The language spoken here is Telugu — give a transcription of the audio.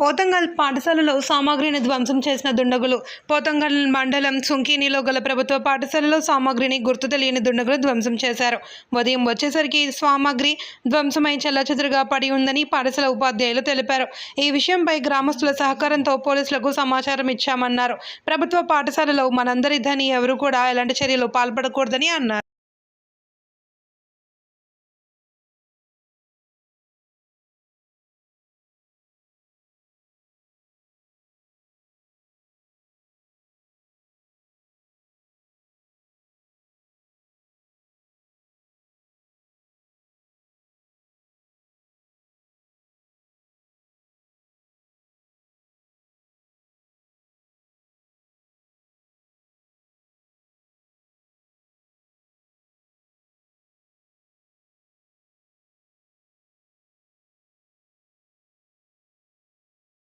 పోతంగల్ పాఠశాలలో సామాగ్రిని ధ్వంసం చేసిన దుండగులు పోతంగల్ మండలం సుంకీనిలో గల ప్రభుత్వ పాఠశాలలో సామాగ్రిని గుర్తు తెలియని దుండగులు ధ్వంసం చేశారు. ఉదయం వచ్చేసరికి సామాగ్రి ధ్వంసమై చెల్లచెదురుగా పడి ఉందని పాఠశాల ఉపాధ్యాయులు తెలిపారు. ఈ విషయంపై గ్రామస్తుల సహకారంతో పోలీసులకు సమాచారం ఇచ్చామన్నారు. ప్రభుత్వ పాఠశాలలో మనందరిదని ఎవరు కూడా ఎలాంటి చర్యలు పాల్పడకూడదని అన్నారు.